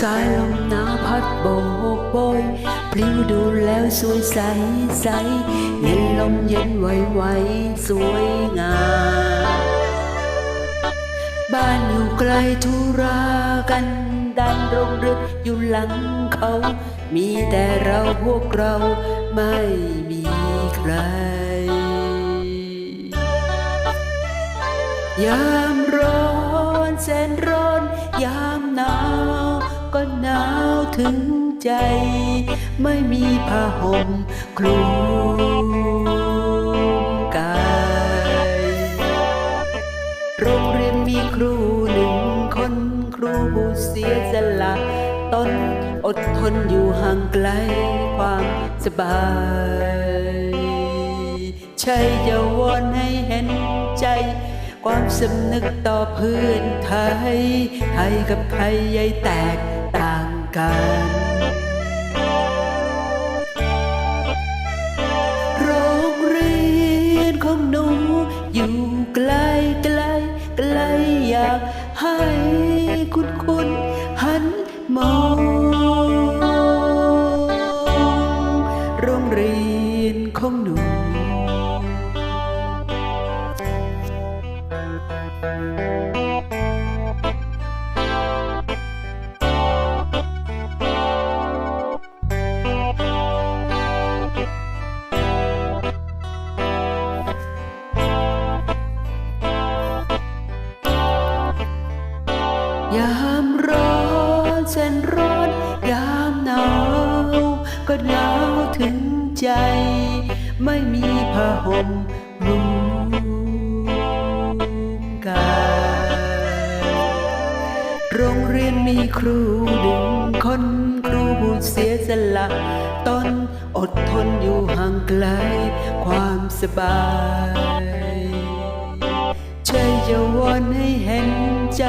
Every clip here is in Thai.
สายลมหนาวพัดโบกโบยปลิวดูแล้วสวยใสใสเย็นลมเย็นไหวไหวสวยงามบ้านอยู่ไกลธุรากันดันโรงเรือนอยู่หลังเขา มีแต่เราพวกเราไม่มีใคร ยามร้อนแสนร้อน ยามหนาวก็หนาว ถึงใจ ไม่มีผ้าห่มคลุมกาย โรงเรียนมีครูหนึ่งคนครูผู้เสียสละตนอดทนอยู่ห่างไกลความสบายใช่จะวอนให้เห็นใจ ความสำนึกต่อเพื่อนไทย ไทยกับไทยใยแตก ต่างกันโรงเรียนของหนูอยู่ไกลไกลไกลอยากให้คุณคุณหันมอง โรงเรียนของหนู ยามร้อนแสนร้อน ยามหนาว ก็หนาวถึงใจ ไม่มีผ้าห่มคลุมกายโรงเรียนมีครูหนึ่งคนครูผู้เสียสละตนอดทนอยู่ห่างไกลความสบายช่วยจะวอนให้เห็นใจ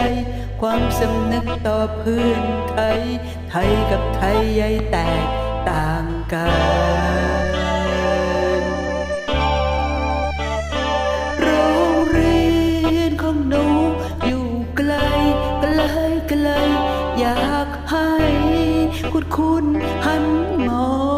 ความสำนึกต่อเพื่อนไทย ไทยกับไทยใยแตกต่างกันโรงเรียนของหนูอยู่ไกลไกลไกล อยากให้คุณคุณหันมอง